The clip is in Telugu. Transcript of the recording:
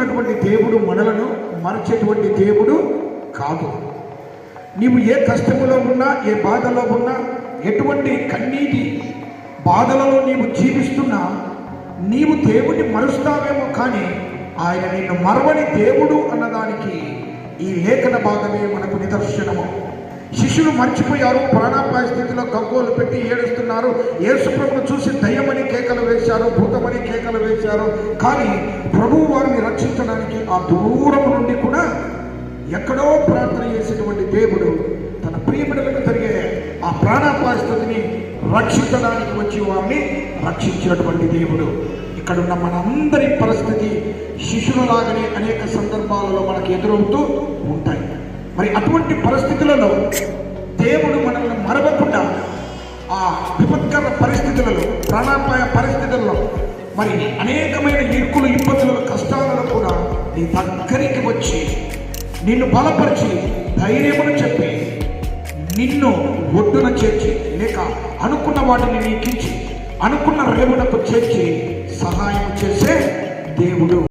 మర్చిపోతున్నటువంటి దేవుడు మనలను మరచేటువంటి దేవుడు కాదు. నీవు ఏ కష్టములో ఉన్నా ఏ బాధలో ఉన్నా ఎటువంటి కన్నీటి బాధలలో నీవు జీవిస్తున్నా నీవు దేవుడిని మరుస్తావేమో కానీ ఆయన నిన్ను మరవని దేవుడు అన్నదానికి ఈ లేఖన భాగమే మనకు నిదర్శనము. శిష్యులు మర్చిపోయారు ప్రాణాపాయ స్థితిలో గగ్గోలు పెట్టి ఏడుస్తున్నారు. యేసుప్రభును చూసి దయ్యమని కేకలు వేశారు భూతమని కేకలు వేశారు. కానీ ప్రభువు వారిని రక్షించడానికి ఆ దూరం నుండి కూడా ఎక్కడో ప్రార్థన చేసేటువంటి దేవుడు తన ప్రియబిడలకు జరిగే ఆ ప్రాణాపాయస్థితిని రక్షించడానికి వచ్చి వారిని రక్షించినటువంటి దేవుడు. ఇక్కడ ఉన్న మనందరి పరిస్థితి శిష్యులలాగానే అనేక సందర్భాలలో మనకు ఎదురవుతూ ఉంటాయి. మరి అటువంటి పరిస్థితులలో దేవుడు మనల్ని మరవకుండా ఆ విపత్కర పరిస్థితులలో ప్రాణాపాయ పరిస్థితుల్లో మరి అనేకమైన ఇరుకులు ఇబ్బందులు కష్టాలను కూడా నీ దగ్గరికి వచ్చి నిన్ను బలపరిచి ధైర్యమును చెప్పి నిన్ను ఒడ్డున చేర్చి లేక అనుకున్న వాటిని నీకించి అనుకున్న రేవునకు చేర్చి సహాయం చేసే దేవుడు.